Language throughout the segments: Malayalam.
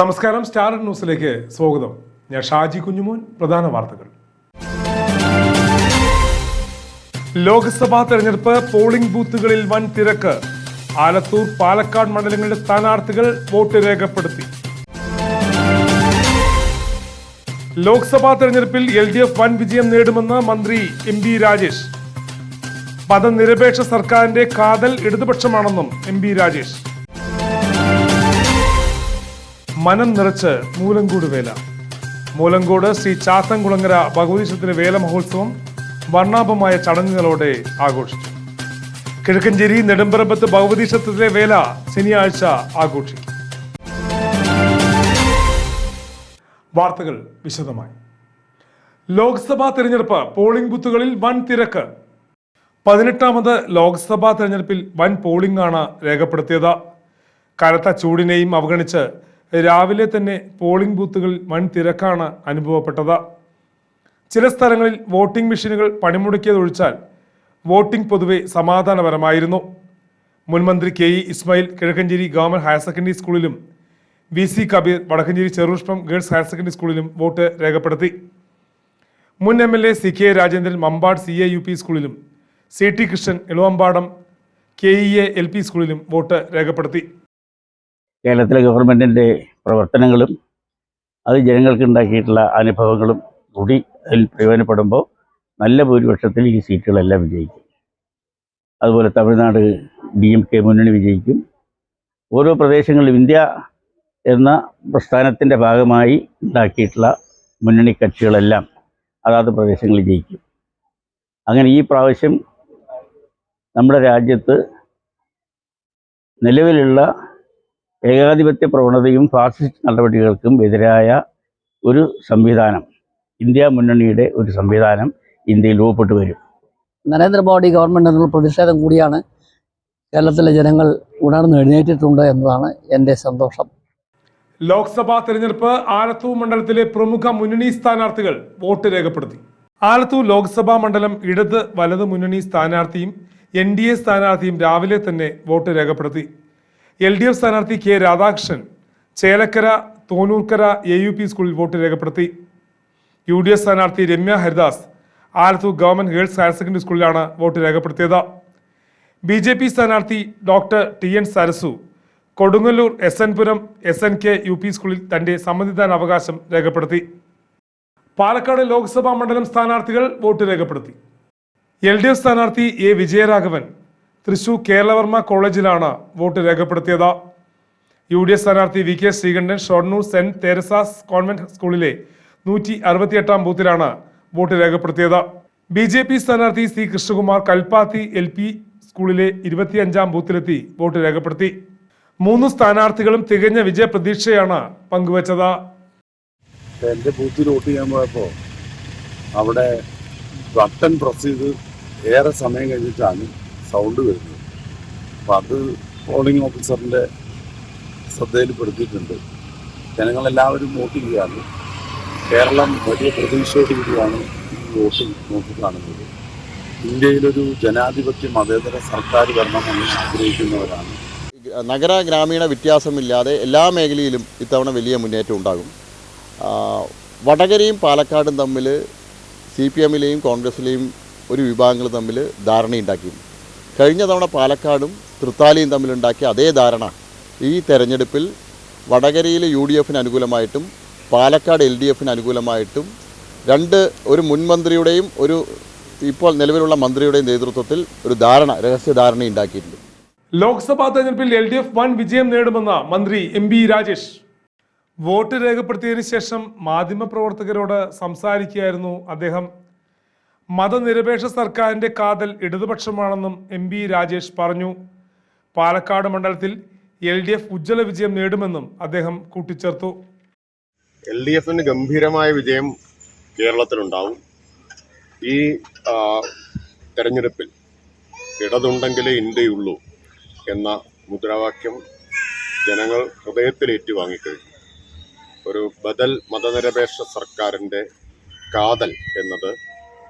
നമസ്കാരം സ്റ്റാർ ന്യൂസിലേക്ക് സ്വാഗതം. ഞാൻ ഷാജി കുഞ്ഞുമോൻ പ്രധാന വാർത്തകൾ. ലോക്സഭാ തെരഞ്ഞെടുപ്പ് പോളിംഗ് ബൂത്തുകളിൽ വൻ തിരക്ക്. ആലത്തൂർ പാലക്കാട് മണ്ഡലങ്ങളിലെ സ്ഥാനാർത്ഥികൾ വോട്ട് രേഖപ്പെടുത്തി. ലോക്സഭാ തെരഞ്ഞെടുപ്പിൽ എൽ ഡി എഫ് വൻ വിജയം നേടുമെന്ന് മന്ത്രി എം ബി രാജേഷ്. മതനിരപേക്ഷ സർക്കാരിന്റെ കാതൽ ഇടതുപക്ഷമാണെന്നും എം ബി രാജേഷ്. മനം നിറച്ച് മൂലങ്കോട് വേല. മൂലങ്കോട് ശ്രീ ചാത്തൻകുളങ്ങര ഭഗവതീശത്തിന് വേല മഹോത്സവം വർണാഭമായ ചടങ്ങുകളോടെ ആഘോഷിച്ചു. കിഴക്കഞ്ചേരി നെടുമ്പറമ്പത്ത് ഭഗവതീശ്വരത്തിലെ വേല ശനിയാഴ്ച ആഘോഷിക്കും. വാർത്തകൾ വിശദമായി. ലോക്സഭാ തെരഞ്ഞെടുപ്പ് പോളിംഗ് ബൂത്തുകളിൽ വൻ തിരക്ക്. പതിനെട്ടാമത് ലോക്സഭാ തെരഞ്ഞെടുപ്പിൽ വൻ പോളിംഗ് ആണ് രേഖപ്പെടുത്തിയത്. കനത്ത ചൂടിനെയും അവഗണിച്ച് രാവിലെ തന്നെ പോളിംഗ് ബൂത്തുകളിൽ വൻ തിരക്കാണ് അനുഭവപ്പെട്ടത്. ചില സ്ഥലങ്ങളിൽ വോട്ടിംഗ് മെഷീനുകൾ പണിമുടക്കിയതൊഴിച്ചാൽ വോട്ടിംഗ് പൊതുവെ സമാധാനപരമായിരുന്നു. മുൻമന്ത്രി K E Ismail Kizhakkanchery government higher secondary സ്കൂളിലും V C Kabeer Vadakkanchery Cherupushpam girls higher secondary സ്കൂളിലും വോട്ട് രേഖപ്പെടുത്തി. മുൻ M L A C K Rajendran Mambad C A U P സ്കൂളിലും C T Krishnan Eluvambadam K E A L P സ്കൂളിലും വോട്ട് രേഖപ്പെടുത്തി. കേരളത്തിലെ ഗവൺമെന്റിന്റെ പ്രവർത്തനങ്ങളും അത് ജനങ്ങൾക്ക് ഉണ്ടാക്കിയിട്ടുള്ള അനുഭവങ്ങളും കൂടി അതിൽ പ്രയോജനപ്പെടുമ്പോൾ നല്ല ഭൂരിപക്ഷത്തിൽ ഈ സീറ്റുകളെല്ലാം വിജയിക്കും. അതുപോലെ തമിഴ്നാട് ഡി എം കെ മുന്നണി വിജയിക്കും. ഓരോ പ്രദേശങ്ങളിലും ഇന്ത്യ എന്ന പ്രസ്ഥാനത്തിന്റെ ഭാഗമായി ഉണ്ടാക്കിയിട്ടുള്ള മുന്നണി കക്ഷികളെല്ലാം അതാത് പ്രദേശങ്ങളിൽ ജയിക്കും. അങ്ങനെ ഈ പ്രാവശ്യം നമ്മുടെ രാജ്യത്ത് നിലവിലുള്ള ഏകാധിപത്യ പ്രവണതയും ഫാസിസ്റ്റ് നടപടികൾക്കും എതിരായ ഒരു സംവിധാനം ഇന്ത്യ മുന്നണിയുടെ ഒരു സംവിധാനം ഇന്ത്യയിൽ രൂപപ്പെട്ടു വരും. നരേന്ദ്രമോദി ഗവൺമെന്റിനുള്ള പ്രതിഷേധം കൂടിയാണ്. കേരളത്തിലെ ജനങ്ങൾ ഉണർന്ന് എഴുന്നേറ്റിട്ടുണ്ട് എന്നതാണ് എന്റെ സന്തോഷം. ലോക്സഭാ തെരഞ്ഞെടുപ്പ് ആലത്തൂർ മണ്ഡലത്തിലെ പ്രമുഖ മുന്നണി സ്ഥാനാർത്ഥികൾ വോട്ട് രേഖപ്പെടുത്തി. ആലത്തൂർ ലോക്സഭാ മണ്ഡലം ഇടത് വലത് മുന്നണി സ്ഥാനാർത്ഥിയും എൻ ഡി എ സ്ഥാനാർത്ഥിയും രാവിലെ തന്നെ വോട്ട് രേഖപ്പെടുത്തി. എൽ ഡി എഫ് സ്ഥാനാർത്ഥി K Radhakrishnan Chelakkara Thonnurkara A U P സ്കൂളിൽ വോട്ട് രേഖപ്പെടുത്തി. യു ഡി എഫ് സ്ഥാനാർത്ഥി Ramya Haridas Alathur government girls higher secondary സ്കൂളിലാണ് വോട്ട് രേഖപ്പെടുത്തിയത്. ബി ജെ പി സ്ഥാനാർത്ഥി doctor T N Sarasu Kodungallur S N Puram S N K U P സ്കൂളിൽ തന്റെ സമ്മതിദാന അവകാശം രേഖപ്പെടുത്തി. പാലക്കാട് ലോക്സഭാ മണ്ഡലം സ്ഥാനാർത്ഥികൾ വോട്ട് രേഖപ്പെടുത്തി. എൽ ഡി എഫ് സ്ഥാനാർത്ഥി എ വിജയരാഘവൻ തൃശൂർ കേരളവർമ്മ കോളേജിലാണ് വോട്ട് രേഖപ്പെടുത്തിയത്. യു ഡി എഫ് സ്ഥാനാർത്ഥി V K Sreekandan Shoranur saint Teresa's convent സ്കൂളിലെ നൂറ്റി അറുപത്തിയെട്ടാം ബൂത്തിലാണ് വോട്ട് രേഖപ്പെടുത്തിയത്. ബി ജെ പി സ്ഥാനാർത്ഥി C Krishnakumar Kalpathi L P സ്കൂളിലെ ഇരുപത്തിയഞ്ചാം ബൂത്തിലെത്തി വോട്ട് രേഖപ്പെടുത്തി. മൂന്ന് സ്ഥാനാർത്ഥികളും തികഞ്ഞ വിജയപ്രതീക്ഷയാണ് പങ്കുവച്ചത്. എന്റെ ബൂത്തിൽ വോട്ട് ചെയ്യാൻ പോയപ്പോൾ അവിടെ ബട്ടൺ പ്രസ് ചെയ്ത് ഏറെ സമയം കഴിഞ്ഞിട്ടാണ് സൗണ്ട് വരുന്നത് അപ്പം അത് പോളിംഗ് ഓഫീസറിന്റെ ശ്രദ്ധയിൽപ്പെടുത്തിയിട്ടുണ്ട്. ജനങ്ങളെല്ലാവരും വോട്ട് ചെയ്യുകയാണ്. കേരളം വലിയ പ്രതീക്ഷയോടുകൂടിയാണ് ഈ വോട്ട് നോക്കിക്കാണുന്നത് ഇന്ത്യയിലൊരു ജനാധിപത്യ മതേതര സർക്കാർ വരണമെന്ന് ആഗ്രഹിക്കുന്നവരാണ്. നഗര ഗ്രാമീണ വ്യത്യാസമില്ലാതെ എല്ലാ മേഖലയിലും ഇത്തവണ വലിയ മുന്നേറ്റം ഉണ്ടാകും. വടകരയും പാലക്കാടും തമ്മിൽ സി പി എമ്മിലെയും കോൺഗ്രസിലെയും ഒരു വിഭാഗങ്ങൾ തമ്മിൽ ധാരണയുണ്ടാക്കി. കഴിഞ്ഞ തവണ പാലക്കാടും തൃത്താലിയും തമ്മിലുണ്ടാക്കിയ അതേ ധാരണ ഈ തെരഞ്ഞെടുപ്പിൽ വടകരയിൽ യു ഡി എഫിന് അനുകൂലമായിട്ടും പാലക്കാട് എൽ ഡി എഫിന് അനുകൂലമായിട്ടും രണ്ട് ഒരു മുൻമന്ത്രിയുടെയും ഒരു ഇപ്പോൾ നിലവിലുള്ള മന്ത്രിയുടെയും നേതൃത്വത്തിൽ ഒരു ധാരണ രഹസ്യ ധാരണ ഉണ്ടാക്കിയിട്ടുണ്ട്. ലോക്സഭാ തെരഞ്ഞെടുപ്പിൽ എൽ ഡി എഫ് വൻ വിജയം നേടുമെന്ന് മന്ത്രി എം ബി രാജേഷ്. വോട്ട് രേഖപ്പെടുത്തിയതിനു ശേഷം മാധ്യമപ്രവർത്തകരോട് സംസാരിക്കുകയായിരുന്നു അദ്ദേഹം. മതനിരപേക്ഷ സർക്കാരിന്റെ കാതൽ ഇടതുപക്ഷമാണെന്നും എം ബി രാജേഷ് പറഞ്ഞു. പാലക്കാട് മണ്ഡലത്തിൽ എൽ ഡി എഫ് ഉജ്ജ്വല വിജയം നേടുമെന്നും അദ്ദേഹം കൂട്ടിച്ചേർത്തു. എൽ ഡി എഫിന് ഗംഭീരമായ വിജയം കേരളത്തിലുണ്ടാവും. ഈ തെരഞ്ഞെടുപ്പിൽ ഇടതുണ്ടെങ്കിലേ ഇന്ത്യയുള്ളൂ എന്ന മുദ്രാവാക്യം ജനങ്ങൾ ഹൃദയത്തിൽ ഏറ്റുവാങ്ങിക്കഴിഞ്ഞു ഒരു ബദൽ മതനിരപേക്ഷ സർക്കാരിന്റെ കാതൽ എന്നത്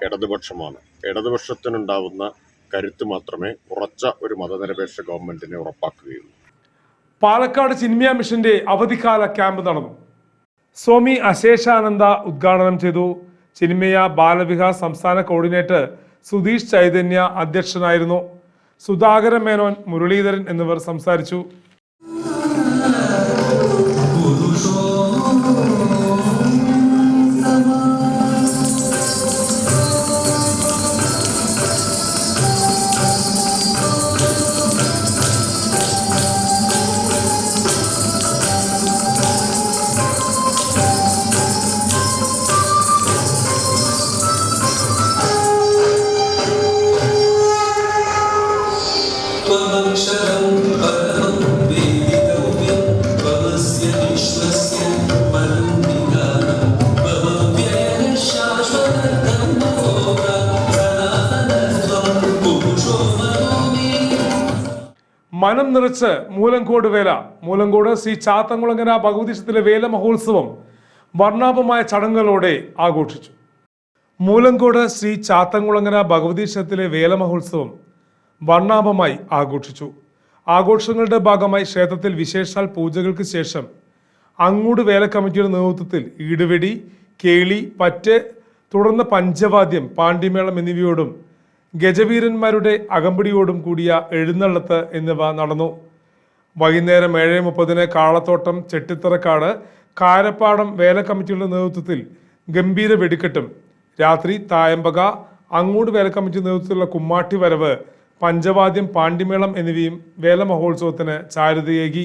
ഇടതുപക്ഷമാണ്. ഇടതുപക്ഷത്തിനുണ്ടാവുന്ന കരുത്ത് മാത്രമേ ഉറച്ച ഒരു മതനിരപേക്ഷ ഗവൺമെന്റിനെ ഉറപ്പാക്കുകയുള്ളൂ. പാലക്കാട് ചിന്മയ മിഷന്റെ അവധിക്കാല ക്യാമ്പ് നടന്നു. സ്വാമി അശേഷാനന്ദ ഉദ്ഘാടനം ചെയ്തു. ചിന്മയ ബാലവികാസ് സംസ്ഥാന കോർഡിനേറ്റർ സുധീഷ് ചൈതന്യ അധ്യക്ഷനായിരുന്നു. സുധാകരൻ മേനോൻ മുരളീധരൻ എന്നിവർ സംസാരിച്ചു. മനം നിറച്ച് മൂലങ്കോട് വേല. മൂലങ്കോട് ശ്രീ ചാത്തങ്കുളങ്ങര ഭഗവതീശത്തിലെ വേല മഹോത്സവം വർണാഭമായ ചടങ്ങുകളോടെ ആഘോഷിച്ചു. മൂലങ്കോട് ശ്രീ ചാത്തങ്കുളങ്ങര ഭഗവതീശത്തിലെ വേല മഹോത്സവം വർണാഭമായി ആഘോഷിച്ചു. ആഘോഷങ്ങളുടെ ഭാഗമായി ക്ഷേത്രത്തിൽ വിശേഷാൽ പൂജകൾക്ക് ശേഷം അങ്ങൂട് വേല കമ്മിറ്റിയുടെ നേതൃത്വത്തിൽ ഈടുവെടി കേളി പറ്റ് തുടർന്ന് പഞ്ചവാദ്യം പാണ്ഡിമേളം എന്നിവയോടും ഗജവീരന്മാരുടെ അകമ്പടിയോടും കൂടിയ എഴുന്നള്ളത്ത് എന്നിവ നടന്നു. വൈകുന്നേരം ഏഴ് മുപ്പതിന് കാളത്തോട്ടം ചെട്ടിത്തറക്കാട് കാരപ്പാടം വേല കമ്മിറ്റിയുടെ നേതൃത്വത്തിൽ ഗംഭീര വെടിക്കെട്ടും. രാത്രി തായമ്പക അങ്ങോട് വേല കമ്മിറ്റി നേതൃത്വത്തിലുള്ള കുമ്മാട്ടി വരവ് പഞ്ചവാദ്യം പാണ്ഡിമേളം എന്നിവയും വേല മഹോത്സവത്തിന് ചാരുതയേകി.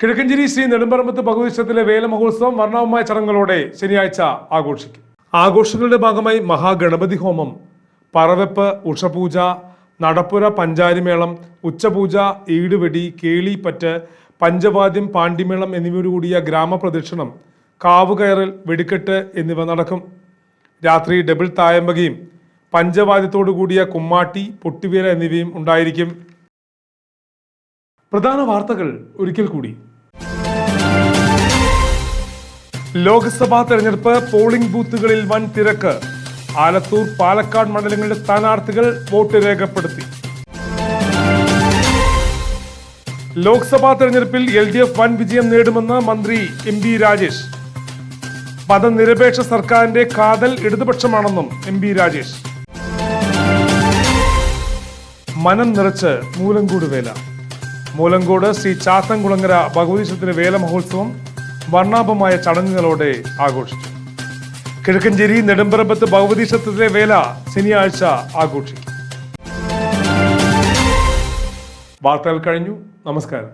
കിഴക്കഞ്ചേരി ശ്രീ നെടുമ്പറമ്പത്ത് ക്ഷേത്രത്തിലെ വേല മഹോത്സവം വർണവമായ ചടങ്ങുകളോടെ ശനിയാഴ്ച ആഘോഷിക്കും. ആഘോഷങ്ങളുടെ ഭാഗമായി മഹാഗണപതി ഹോമം പറവെപ്പ് ഉഷപൂജ നടപ്പുര പഞ്ചാരിമേളം ഉച്ചപൂജ ഈടുവെടി കേളിപ്പറ്റ് പഞ്ചവാദ്യം പാണ്ഡിമേളം എന്നിവയോടുകൂടിയ ഗ്രാമപ്രദക്ഷിണം കാവുകയറൽ വെടിക്കെട്ട് എന്നിവ നടക്കും. രാത്രി ഡബിൾ തായമ്പകയും പഞ്ചവാദ്യത്തോടു കൂടിയ കുമ്മാട്ടി പൊട്ടുവേല എന്നിവയും ഉണ്ടായിരിക്കും. പ്രധാന വാർത്തകൾ ഒരിക്കൽ കൂടി. ലോക്സഭാ തെരഞ്ഞെടുപ്പ് പോളിംഗ് ബൂത്തുകളിൽ വൻ തിരക്ക്. ആലത്തൂർ പാലക്കാട് മണ്ഡലങ്ങളിലെ സ്ഥാനാർത്ഥികൾ വോട്ട് രേഖപ്പെടുത്തി. ലോക്സഭാ തെരഞ്ഞെടുപ്പിൽ എൽ ഡി എഫ് വൻ വിജയം നേടുമെന്ന് മന്ത്രി എം ബി രാജേഷ്. മതനിരപേക്ഷ സർക്കാരിന്റെ കാതൽ ഇടതുപക്ഷമാണെന്നും എം ബി രാജേഷ്. മനം നിറച്ച് മൂലംകൂടുവേല വേല. മൂലങ്കോട് ശ്രീ ചാത്തൻകുളങ്ങര ഭഗവതീശത്തിന് വേല മഹോത്സവം വർണാഭമായ ചടങ്ങുകളോടെ ആഘോഷിച്ചു. കിഴക്കഞ്ചേരി നെടുമ്പറമ്പത്ത് ഭഗവതീശ്വരത്തിലെ വേല ശനിയാഴ്ച ആഘോഷിക്കും. വാർത്തകൾ കഴിഞ്ഞു. നമസ്കാരം.